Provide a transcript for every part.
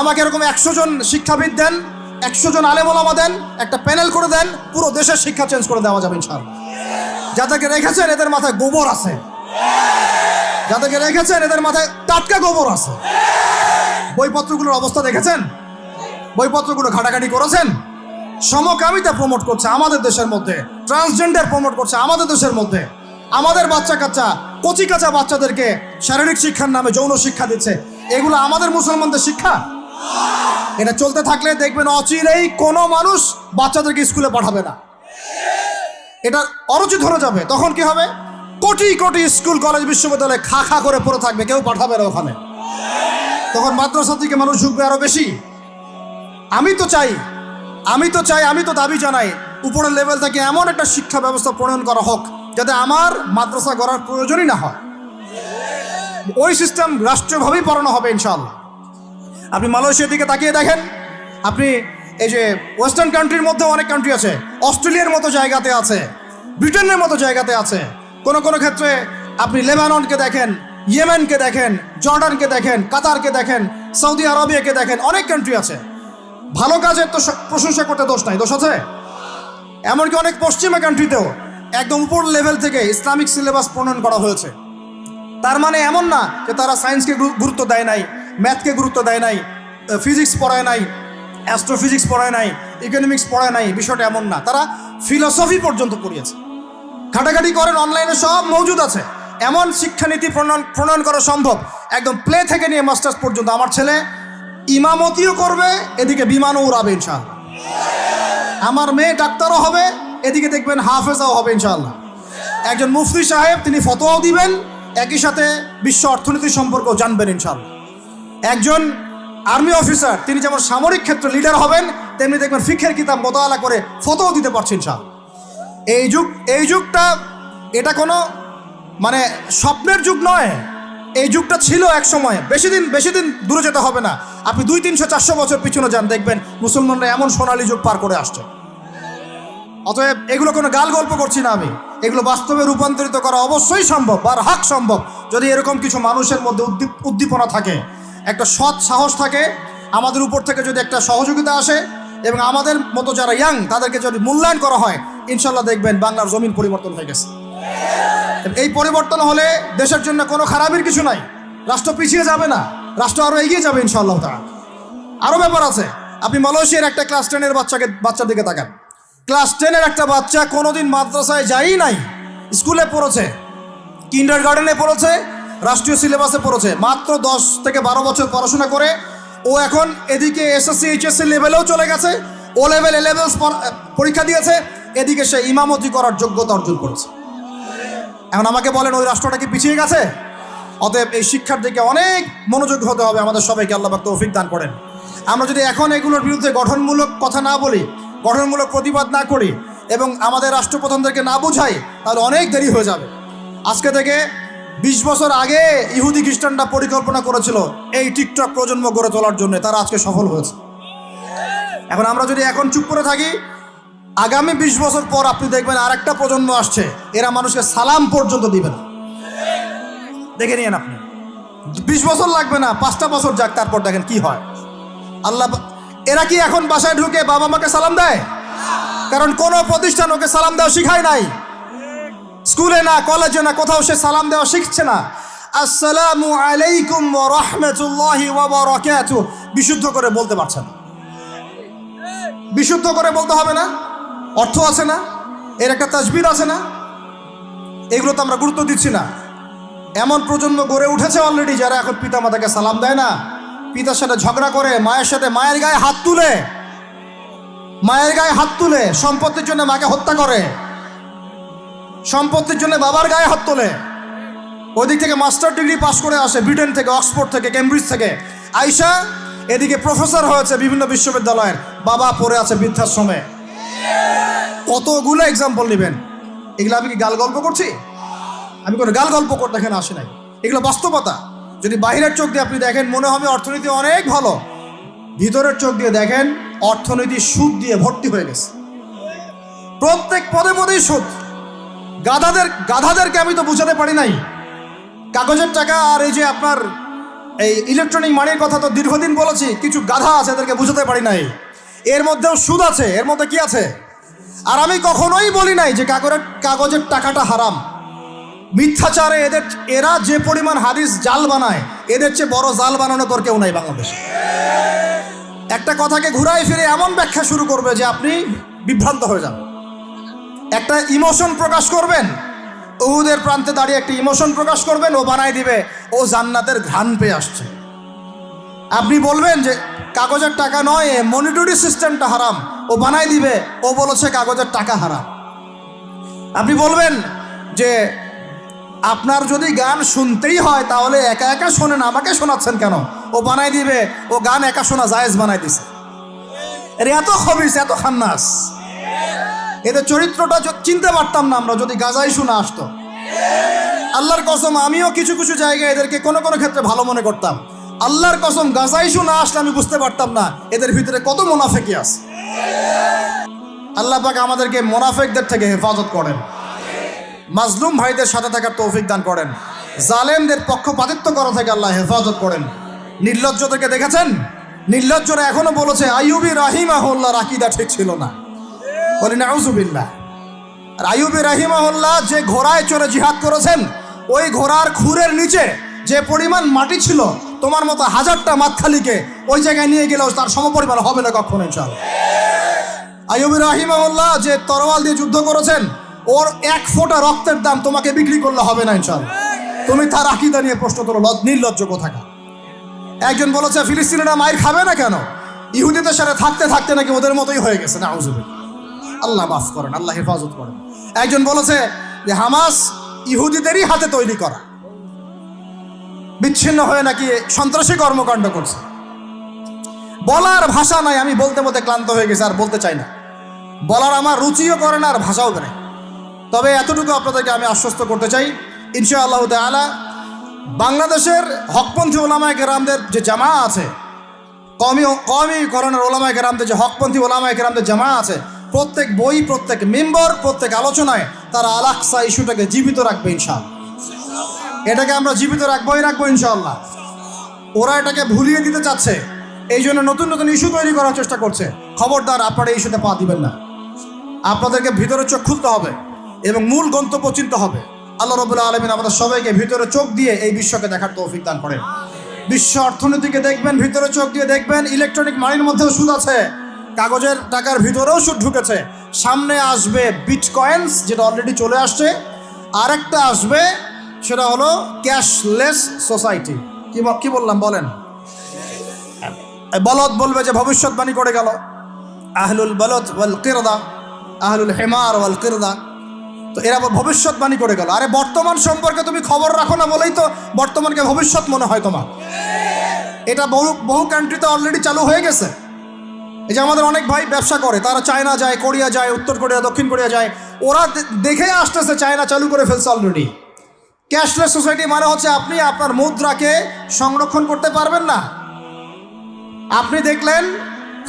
আমাকে এরকম একশো জন শিক্ষাবিদ দেন, একশো জন আলেমলামা দেন, একটা প্যানেল করে দেন, পুরো দেশের শিক্ষা চেঞ্জ করে দেওয়া যাবে ইনশাআল্লাহ। যাদেরকে রেখেছেন, এদের মাথায় গোবর আছে। যাদেরকে রেখেছেন, এদের মাথায় টাটকা গোবর আছে। বইপত্রগুলোর অবস্থা দেখেছেন? বইপত্রগুলো ঘাটাঘাটি করেছেন? সমকামিতা প্রমোট করছে আমাদের দেশের মধ্যে। ট্রান্সজেন্ডার প্রমোট করছে আমাদের দেশের মধ্যে। আমাদের বাচ্চা কাচ্চা, কচি কাঁচা বাচ্চাদেরকে শারীরিক শিক্ষার নামে যৌন শিক্ষা দিচ্ছে। এগুলো আমাদের মুসলমানদের শিক্ষা? এটা চলতে থাকলে দেখবেন অচিরেই কোনো মানুষ বাচ্চাদেরকে স্কুলে পাঠাবে না। এটা অরুচি ধরে যাবে। তখন কি হবে? কোটি কোটি স্কুল, কলেজ, বিশ্ববিদ্যালয়ে খা খা করে পড়ে থাকবে। কেউ পাঠাবে না ওখানে। তখন মাদ্রাসা থেকে মানুষ ঝুঁকবে আরও বেশি। আমি তো চাই, আমি তো চাই, আমি তো দাবি জানাই, উপরের লেভেল থেকে এমন একটা শিক্ষা ব্যবস্থা প্রণয়ন করা হোক, যাতে আমার মাদ্রাসা গড়ার প্রয়োজনই না হয়। ওই সিস্টেম রাষ্ট্রীয়ভাবেই পড়ানো হবে, ইনশাআল্লাহ। আপনি মালয়েশিয়ার দিকে তাকিয়ে দেখেন। আপনি এই যে ওয়েস্টার্ন কান্ট্রির মধ্যে অনেক কান্ট্রি আছে। অস্ট্রেলিয়ার মতো জায়গাতে আছে। ব্রিটেনের মতো জায়গাতে আছে। কোনো কোনো ক্ষেত্রে আপনি লেবাননকে দেখেন, ইয়েমেনকে দেখেন, জর্ডানকে দেখেন, কাতারকে দেখেন, সৌদি আরবিয়াকে দেখেন, অনেক কান্ট্রি আছে। ভালো কাজের তো প্রশংসা করতে দোষ নাই, দোষ আছে? এমনকি অনেক পশ্চিমা কান্ট্রিতেও একদম উপর লেভেল থেকে ইসলামিক সিলেবাস প্রণয়ন করা হয়েছে। তার মানে এমন না যে তারা সায়েন্সকে গুরুত্ব দেয় নাই। ম্যাথকে গুরুত্ব দেয় নাই ফিজিক্স পড়ায় নাই অ্যাস্ট্রোফিজিক্স পড়ায় নাই ইকোনমিক্স পড়ায় নাই, বিষয়টা এমন না। তারা ফিলসফি পর্যন্ত পড়িয়েছে। ঘাটাঘাটি করেন অনলাইনে সব মজুদ আছে। এমন শিক্ষানীতি প্রণয়ন প্রণয়ন করা সম্ভব। একদম প্লে থেকে নিয়ে মাস্টার্স পর্যন্ত। আমার ছেলে ইমামতিও করবে, এদিকে বিমানও উড়াবে ইনশাআল্লাহ। আমার মেয়ে ডাক্তারও হবে, এদিকে দেখবেন হাফেজাও হবে ইনশাআল্লাহ। একজন মুফতি সাহেব, তিনি ফতোয়াও দিবেন, একই সাথে বিশ্ব অর্থনীতি সম্পর্ক জানবেন ইনশাআল্লাহ। একজন আর্মি অফিসার, তিনি যেমন সামরিক ক্ষেত্রে লিডার হবেন, তেমনি দেখবেন ফিখের কিতাব মোতালা করে ফতোও দিতে পারছেন ইনশাআল্লাহ এই যুগ, এই যুগটা এটা কোনো মানে স্বপ্নের যুগ নয়। এই যুগটা ছিল এক সময়। বেশি দিন বেশি দিন দূরে যেতে হবে না। আপনি দুই, তিনশো, চারশো বছর পিছনে যান, দেখবেন মুসলমানরা এমন সোনালী যুগ পার করে আসছে। অতএব এগুলো কোনো গাল গল্প করছি না আমি। এগুলো বাস্তবে রূপান্তরিত করা অবশ্যই সম্ভব আর হাক সম্ভব। যদি এরকম কিছু মানুষের মধ্যে উদ্দীপ- উদ্দীপনা থাকে একটা সৎ সাহস থাকে, আমাদের উপর থেকে যদি একটা সহযোগিতা আসে এবং আমাদের মতো যারা ইয়াং তাদেরকে যদি মূল্যায়ন করা হয় ইনশাল্লাহ দেখবেন বাংলার জমিন পরিবর্তন হয়ে গেছে। এই পরিবর্তন হলে দেশের জন্য কোনো খারাপের কিছু নাই। রাষ্ট্র পিছিয়ে যাবে না, রাষ্ট্র আরও এগিয়ে যাবে ইনশাল্লাহ তারা আরও ব্যাপার আছে, আপনি মালয়েশিয়ার একটা ক্লাস টেনের বাচ্চাকে, বাচ্চার দিকে তাকান। ক্লাস টেনের একটা বাচ্চা কোনোদিন মাদ্রাসায় যাই নাই, স্কুলে পড়েছে কিন্ডার গার্ডেনে পড়েছে রাষ্ট্রীয় সিলেবাসে পড়েছে। মাত্র দশ থেকে বারো বছর পড়াশোনা করে ও এখন এদিকে এসএসসি, এইচএসসি লেভেলেও চলে গেছে। ও লেভেল এ লেভেলস পরীক্ষা দিয়েছে। এদিকে সে ইমামতি করার যোগ্যতা অর্জন করেছে। এখন আমাকে বলেন, ওই রাষ্ট্রটা কি পিছিয়ে গেছে? অতএব এই শিক্ষার দিকে অনেক মনোযোগ হতে হবে আমাদের সবাইকে, আল্লাহ তৌফিক দান করেন। আমরা যদি এখন এগুলোর বিরুদ্ধে গঠনমূলক কথা না বলি, গঠনমূলক প্রতিবাদ না করি এবং আমাদের রাষ্ট্রপ্রধানদেরকে না বুঝাই, তাহলে অনেক দেরি হয়ে যাবে। আজকে থেকে বিশ বছর আগে ইহুদি খ্রিস্টানরা পরিকল্পনা করেছিল এই টিকটক প্রজন্ম গড়ে তোলার জন্য, তারা আজকে সফল হয়েছে। এখন আমরা যদি এখন চুপ করে থাকি, আগামী বিশ বছর পর আপনি দেখবেন আরেকটা প্রজন্ম আসছে, এরা মানুষকে সালাম পর্যন্ত দিবে না। দেখে নিয়েন আপনি। বিশ বছর লাগবে না, পাঁচটা বছর যাক, তারপর দেখেন কি হয়। আল্লাহ এরা কি এখন বাসায় ঢুকে বাবা মাকে সালাম দেয়? কারণ কোনো প্রতিষ্ঠান ওকে সালাম দেওয়া শিখায় নাই। স্কুলে না, কলেজে না, কোথাও সে সালাম দেওয়া শিখছে না। আসসালামু আলাইকুম রাহমাতুল্লাহি ওয়া বারাকাতুহু বিশুদ্ধ করে বলতে পারছে না। বিশুদ্ধ করে বলতে হবে না। অর্থ আছে না। এর একটা তাজবির আছে না। এগুলো তো আমরা গুরুত্ব দিচ্ছি না। এমন প্রজন্ম গড়ে উঠেছে অলরেডি যারা এখন পিতা মাতাকে সালাম দেয় না। পিতার সাথে ঝগড়া করে, মায়ের সাথে মায়ের গায়ে হাত তুলে। মায়ের গায়ে হাত তুলে, সম্পত্তির জন্য মাকে হত্যা করে। সম্পত্তির জন্য বাবার গায়ে হাত তোলে। ওই দিক থেকে মাস্টার ডিগ্রি পাস করে আসে ব্রিটেন থেকে, অক্সফোর্ড থেকে, কেমব্রিজ থেকে। আইসা, এদিকে প্রফেসর হয়েছে বিভিন্ন বিশ্ববিদ্যালয়ের। বাবা পড়ে আছে বৃদ্ধাশ্রমে। কতগুলো এক্সাম্পল নেবেন? এগুলো আমি কি গাল গল্প করছি? আমি কোনো গাল গল্প করতে এখানে আসি নাই। এগুলো বাস্তবতা। যদি বাইরের চোখ দিয়ে আপনি দেখেন, মনে হবে অর্থনীতি অনেক ভালো। ভিতরের চোখ দিয়ে দেখেন, অর্থনীতি সুদ দিয়ে ভর্তি হয়ে গেছে। প্রত্যেক পদে পদেই সুদ। গাধাদের, গাধাদেরকে আমি তো বুঝাতে পারি নাই। কাগজের টাকা আর এই যে আপনার এই ইলেকট্রনিক মানির কথা তো দীর্ঘদিন বলেছি, কিছু গাধা আছে এদেরকে বুঝাতে পারি নাই। এর মধ্যেও সুদ আছে, এর মধ্যে কি আছে? আর আমি কখনোই বলি নাই যে কাগজের কাগজের টাকাটা হারাম। মিথ্যাচারে এদের, এরা যে পরিমাণ হাদিস জাল বানায়, এদের চেয়ে বড় জাল বানানো তোর কেউ নাই বাংলাদেশে। একটা কথাকে ঘুরাই ফিরে এমন ব্যাখ্যা শুরু করবে যে আপনি বিভ্রান্ত হয়ে যাবেন একটা ইমোশন প্রকাশ করবেন। উহুদের প্রান্তে দাঁড়িয়ে একটা ইমোশন প্রকাশ করবেন, ও বানাই দিবে। ও জান্নাতের ঘ্রাণ পেয়ে আসছে। আপনি বলবেন যে, কাগজের টাকা নয় মনিটরি সিস্টেমটা হারাম। ও বানাই দিবে, ও বলেছে কাগজের টাকা হারাম। আপনি বলবেন যে, আপনার যদি গান শুনতেই হয়, তাহলে একা একা শোনেন, আমাকে শোনাচ্ছেন কেন? ও বানাই দিবে, ও গান একা শোনা জায়েজ বানাই দিছে। এত খবিস, এত খান্নাস। এদের চরিত্রটা চিনতে পারতাম না আমরা যদি গাজাই শুনে আসতো। আল্লাহর কসম, আমিও কিছু কিছু জায়গায় এদেরকে কোনো কোনো ক্ষেত্রে ভালো মনে করতাম। আল্লাহর কসম গাজাই শুনে আসলে আমি বুঝতে পারতাম না এদের ভিতরে কত মোনাফেকি আছে। আল্লাহ পাক আমাদেরকে মোনাফেকদের থেকে হেফাজত করেন। মাজলুম ভাইদের সাথে থাকার তৌফিক দান করেন। জালেমদের পক্ষপাতিত্ব করা থেকে আল্লাহ হেফাজত করেন। নির্লজ্জদেরকে দেখেছেন? নির্লজ্জরা এখনও বলেছে, আইয়ুবি রাহিমাহুল্লাহর আকিদা ঠিক ছিল না। বলি নাউজুবিল্লাহ আর আইয়ুবি রাহিমাহুল্লাহ যে ঘোড়ায় চড়ে জিহাদ করেছেন, ওই ঘোড়ার খুরের নিচে যে পরিমাণ মাটি ছিল, তোমার মতো হাজারটা মাতখালিকে ওই জায়গায় নিয়ে গেলেও তার সমপরিমাণ হবে না কখনো, ইনশাআল্লাহ। আইয়ুবি রাহিমাহুল্লাহ যে তরোয়াল দিয়ে যুদ্ধ করেছেন, ওর এক ফোঁটা রক্তের দাম তোমাকে বিক্রি করলে হবে না, ইনশাআল্লাহ। তুমি তার আকিদা নিয়ে প্রশ্ন করো, লজ- নির্লজ্জ কোথাকা একজন বলেছে, ফিলিস্তিনিরা মায়ের খাবে না কেন? ইহুদিদের সাথে থাকতে থাকতে নাকি ওদের মতোই হয়ে গেছে না আল্লাহ মাফ করেন, আল্লাহ হেফাজত করেন। একজন বলেছে যে, হামাস ইহুদিদেরই হাতে তৈরি করা। বিচ্ছিন্ন হয়ে নাকি সন্ত্রাসী কর্মকাণ্ড করছে। বলার ভাষা নাই, আমি বলতে বলতে ক্লান্ত হয়ে গেছি, আর বলতে চাই না। বলার আমার রুচিও করে না, আর ভাষাও করে তবে এতটুকু আপনাদেরকে আমি আশ্বস্ত করতে চাই ইনশা আল্লাহ তালা বাংলাদেশের হকপন্থী ওলামায় কেরামদের যে জামা আছে, কমি কমি, করণের ওলামায় কেরামদের যে হকপন্থী ওলামায় কেরামদের জামা আছে প্রত্যেক বই, প্রত্যেক মেম্বার, প্রত্যেক আলোচনায় তারা আলাকসা ইস্যুটাকে জীবিত রাখবে ইনশাল এটাকে আমরা জীবিত রাখবোই, রাখব ইনশাল্লাহ ওরা এটাকে ভুলিয়ে দিতে চাচ্ছে। এই জন্য নতুন নতুন ইস্যু তৈরি করার চেষ্টা করছে। খবরদার, আপনারা ইস্যুতে পা দিবেন না। আপনাদেরকে ভিতরে চোখ খুলতে হবে এবং মূল গন্তব্য চিনতে হবে। আল্লাহ রবুল্লা আলমিন আমাদের সবাইকে ভিতরে চোখ দিয়ে এই বিশ্বকে দেখার তৌফিক দান করেন। বিশ্ব অর্থনীতিকে দেখবেন, ভিতরে চোখ দিয়ে দেখবেন। ইলেকট্রনিক মানির মধ্যেও সুদ আছে। কাগজের টাকার ভিতরেও সুদ ঢুকেছে। সামনে আসবে বিটকয়েন্স যেটা অলরেডি চলে আসছে। আরেকটা আসবে, সেটা হলো ক্যাশলেস সোসাইটি কি কি বললাম, বলেন? বলদ বলবে যে ভবিষ্যৎবাণী করে গেল। আহলুল বলদ ওয়াল কিরদা, আহলুল হেমার ওয়াল কিরদা। তো এরা ভবিষ্যৎবাণী করে গেল। আরে বর্তমান সম্পর্কে তুমি খবর রাখো না বলেই তো বর্তমানকে ভবিষ্যৎ মনে হয় তোমার। এটা বহু বহু কান্ট্রিতে অলরেডি চালু হয়ে গেছে। এই যে আমাদের অনেক ভাই ব্যবসা করে, তারা চায়না যায়, কোরিয়া যায়, উত্তর কোরিয়া, দক্ষিণ কোরিয়া যায়, ওরা দেখে আসতেছে চায়না চালু করে ফেলছে অলরেডি ক্যাশলেস সোসাইটি মানে হচ্ছে আপনি আপনার মুদ্রাকে সংরক্ষণ করতে পারবেন না। আপনি দেখলেন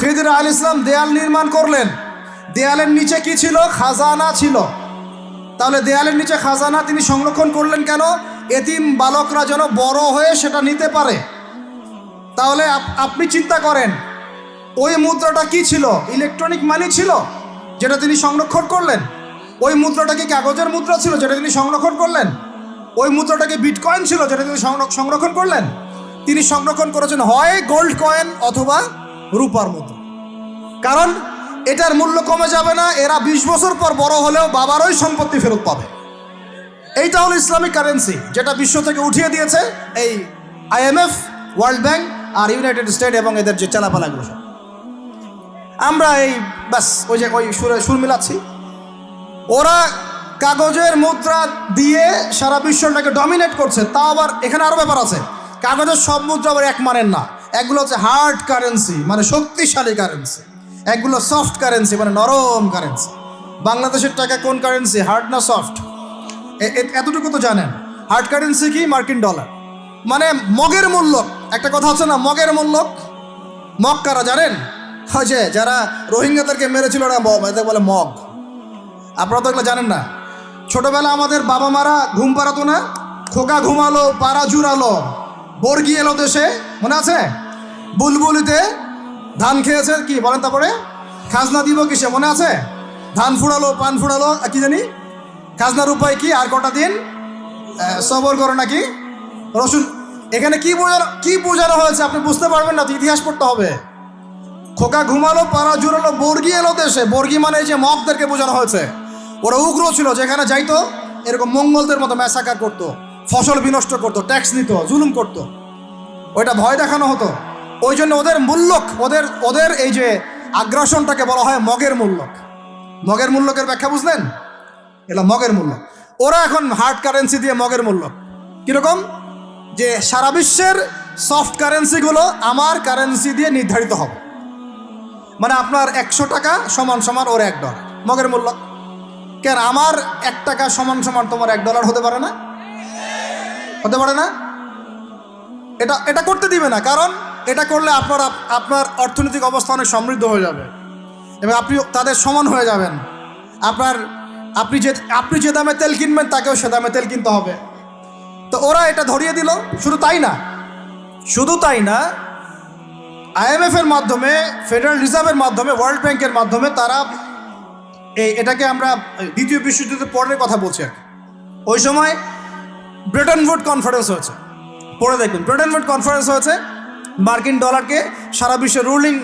খিদির আল ইসলাম দেয়াল নির্মাণ করলেন। দেয়ালের নিচে কি ছিল? খাজানা ছিল। তাহলে দেয়ালের নিচে খাজানা তিনি সংরক্ষণ করলেন কেন? এতিম বালকরা যেন বড় হয়ে সেটা নিতে পারে। তাহলে আপনি চিন্তা করেন ওই মুদ্রাটা কি ছিল? ইলেকট্রনিক মানি ছিল? যেটা তিনি সংরক্ষণ করলেন। ওই মুদ্রাটা কি কাগজের মুদ্রা ছিল যেটা তিনি সংরক্ষণ করলেন? ওই মুদ্রাটা কি বিটকয়েন ছিল যেটা তিনি সংর- সংরক্ষণ করলেন? তিনি সংরক্ষণ করেছেন হয় গোল্ড কয়েন অথবা রূপার মুদ্রা। কারণ এটার মূল্য কমে যাবে না, এরা বিশ বছর পর বড় হলেও বাবারই সম্পত্তি ফেরত পাবে। এইটা হলো ইসলামিক কারেন্সি যেটা বিশ্ব থেকে উঠিয়ে দিয়েছে এই আইএমএফ ওয়ার্ল্ড ব্যাংক আর ইউনাইটেড স্টেট এবং এদের যে চালাপালাগুলো। সব আমরা এই, ব্যাস, ওই যে ওই সুরে সুর মিলাচ্ছি। ওরা কাগজের মুদ্রা দিয়ে সারা বিশ্বটাকে ডমিনেট করছে তা আবার এখানে আরও ব্যাপার আছে। কাগজের সব মুদ্রা আবার এক মানের না। একগুলো হচ্ছে হার্ড কারেন্সি মানে শক্তিশালী কারেন্সি একগুলো সফট কারেন্সি মানে নরম কারেন্সি বাংলাদেশের টাকা কোন কারেন্সি হার্ড না সফট এতটুকু তো জানেন। হার্ড কারেন্সি কি? মার্কিন ডলার মানে মগের মূল্য। একটা কথা হচ্ছে না, মগের মূল্য। মগ কারা জানেন? হয় যে, যারা রোহিঙ্গাদেরকে মেরেছিল ওরা এদের বলে মগ আপনারা তো এগুলো জানেন না। ছোটবেলা আমাদের বাবা মারা ঘুম পাড়াতো না, খোকা ঘুমালো, পাড়া জুড়ালো, বর্গি এলো দেশে, মনে আছে? বুলবুলিতে ধান খেয়েছে কি, বলেন তারপরে? খাজনা দিব কিসে, মনে আছে? ধান ফুড়ালো, পান ফুড়ালো কি জানি? খাজনার উপায় কি, আর কটা দিন? সবর করো নাকি? রসুন, এখানে কি বোঝানো কি বোঝানো হয়েছে, আপনি বুঝতে পারবেন না, তো ইতিহাস পড়তে হবে। খোকা ঘুমালো, পাড়া জুড়ালো, বর্গি এলো দেশে। বর্গি মানে যে মগদেরকে বোঝানো হয়েছে। ওরা উগ্র ছিল, যেখানে যাইতো, এরকম মঙ্গলদের মতো ম্যাসাকার করতো, ফসল বিনষ্ট করতো, ট্যাক্স নিত, জুলুম করতো। ওইটা ভয় দেখানো হতো। ওই জন্য ওদের মূল্যক, ওদের ওদের এই যে আগ্রাসনটাকে বলা হয় মগের মূল্যক। মগের মূল্যকের ব্যাখ্যা বুঝলেন? এটা মগের মূল্য ওরা এখন হার্ড কারেন্সি দিয়ে মগের মূল্য কীরকম? যে সারা বিশ্বের সফট কারেন্সিগুলো আমার কারেন্সি দিয়ে নির্ধারিত হবে। মানে আপনার একশো টাকা সমান সমান ওর এক ডলার মগের মূল্য। কেন? আমার এক টাকা সমান সমান তোমার এক ডলার হতে পারে না? হতে পারে না? এটা এটা করতে দিবে না, কারণ এটা করলে আপনার আপনার অর্থনৈতিক অবস্থা অনেক সমৃদ্ধ হয়ে যাবে। এবং আপনি তাদের সমান হয়ে যাবেন। আপনার, আপনি যে আপনি যে দামে তেল কিনবেন, তাকেও সে দামে তেল কিনতে হবে। তো ওরা এটা ধরিয়ে দিল। শুধু তাই না। শুধু তাই না আইএমএফ এর মাধ্যমে ফেডারেল রিজার্ভের মাধ্যমে ওয়ার্ল্ড ব্যাংকের মাধ্যমে তারা এই, এটাকে আমরা দ্বিতীয় বিশ্বযুদ্ধের পরের কথা বলছি আর ওই সময় ব্রিটেন উড কনফারেন্স হয়েছে। পড়ে দেখবেন ব্রিটেন উড কনফারেন্স হয়েছে। মার্কিন ডলারকে সারা বিশ্বের রুলিং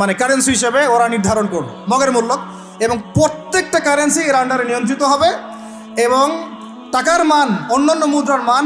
মানে কারেন্সি হিসেবে ওরা নির্ধারণ করল, মগের মূল্য। এবং প্রত্যেকটা কারেন্সি এর আন্ডারে নিয়ন্ত্রিত হবে। এবং টাকার মান, অন্যান্য মুদ্রার মান